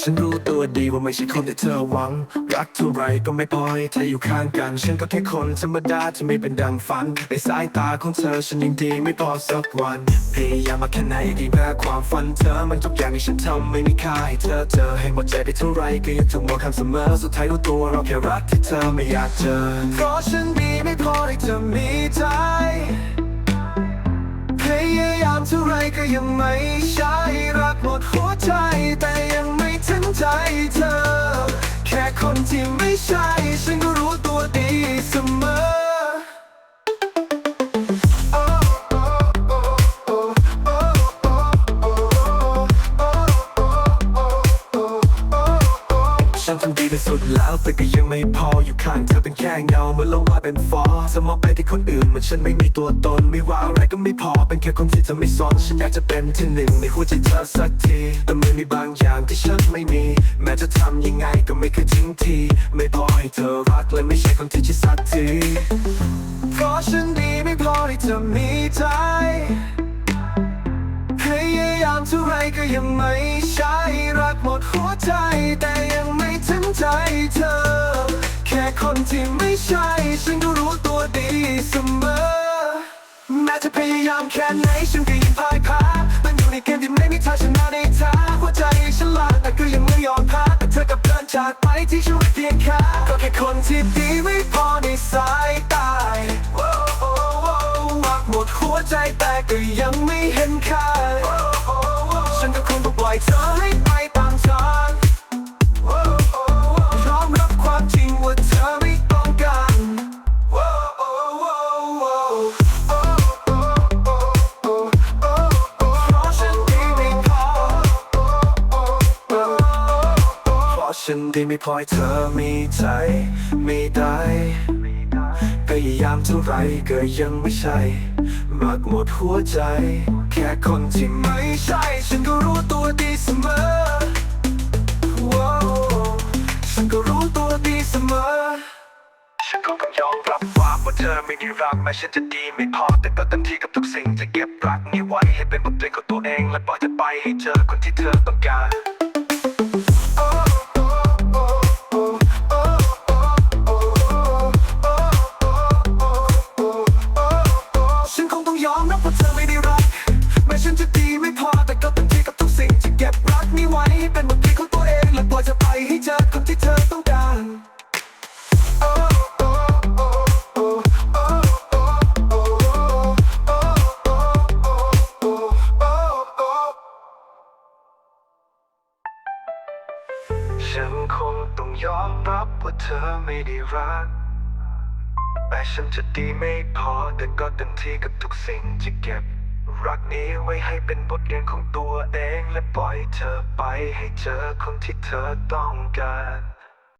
ฉันรู้ตัวดีว่าไม่ใช่คนที่เธอหวัง รักเท่าไรก็ไม่พอให้เธออยู่ข้างกัน ฉันก็แค่คนธรรมดาที่ไม่เป็นดังฝัน ในสายตาของเธอฉันยังดีไม่พอสักวัน พยายามมาแค่ไหนดีเพื่อความฝันเธอ มันทุกอย่างที่ฉันทำไม่มีค่าให้เธอเจอให้หมดใจไปเท่าไรก็ยังถูกมองคำเสมอ สุดท้ายรู้ตัวเราแค่รักที่เธอไม่อยากเจอ เพราะฉันมีไม่พอให้เธอมีใจพยายามเท่าไรก็ยังไม่ใช่รักหมดหัวใจแต่ ดี ที่สุดแล้วแต่ก็ยังไม่พออยู่ข้างเธอเป็นแค่เงาเมื่อลงมาเป็นฟอสมองไปที่คนอื่นเหมือนฉันไม่มีตัวตน ไม่ว่าอะไรก็ไม่พอเป็นแค่คนที่เธอไม่สนฉันอยากจะเป็นที่หนึ่งในหัวใจเธอสักทีแต่มันมีบางอย่างที่ฉันไม่มี แม้จะทำยังไงก็ไม่เคยทิ้งที ไม่พอให้เธอรักและไม่ใช่คนที่ชิดสักทีเพราะฉันดีไม่พอให้เธอมีใจพยายามเท่าไรก็ยังไม่ใช่รักหมดหัวใจแต่ยัง เธอ แค่คนที่ไม่ใช่ ฉันก็รู้ตัวดีเสมอ แม้จะพยายามแค่ไหนฉันก็ยังพ่ายแพ้มันอยู่ในเกมที่ไม่มีทางชนะในทาหัวใจฉันลาแต่ก็ยังไม่ยอมแพ้แต่เธอกับเดินจากไปที่ชีวิตเพียงแค่ก็แค่คนที่ดีไม่พอในสายตาว้าวโอ้โอ้รักหมดหัวใจแต่ก็ยังไม่ ฉันดีไม่พอให้เธอมีใจไม่ได้พยายามเท่าไรก็ยังไม่ใช่รักหมดหัวใจ แค่คนที่ไม่ใช่ ฉันก็รู้ตัวดีเสมอ ฉันก็รู้ตัวดีเสมอ ฉันก็ต้องยอมรับว่าว่าเธอไม่ได้รักแม้ฉันจะดีไม่พอแต่ก็เต็มที่กับทุกสิ่งจะเก็บรักนี้ไว้ให้เป็นบทเรียนของตัวเองและปล่อยเธอไปให้เจอคนที่เธอต้องการ ยอมรับว่าเธอไม่ได้รักแม้ฉันจะดีไม่พอแต่ก็เต็มที่กับทุกสิ่งจะเก็บรักนี้ไว้ให้เป็นบทเรียนของตัวเองและปล่อยเธอไปให้เจอคนที่เธอต้องการฉันคงต้องยอมรับว่าเธอไม่ได้รัก แต่ฉันจะดีไม่พอแต่ก็เต็มที่กับทุกสิ่งที่เก็บ รักนี้ไว้ให้เป็นบทเรียนของตัวเองและปล่อยเธอไปให้เจอคนที่เธอต้องการ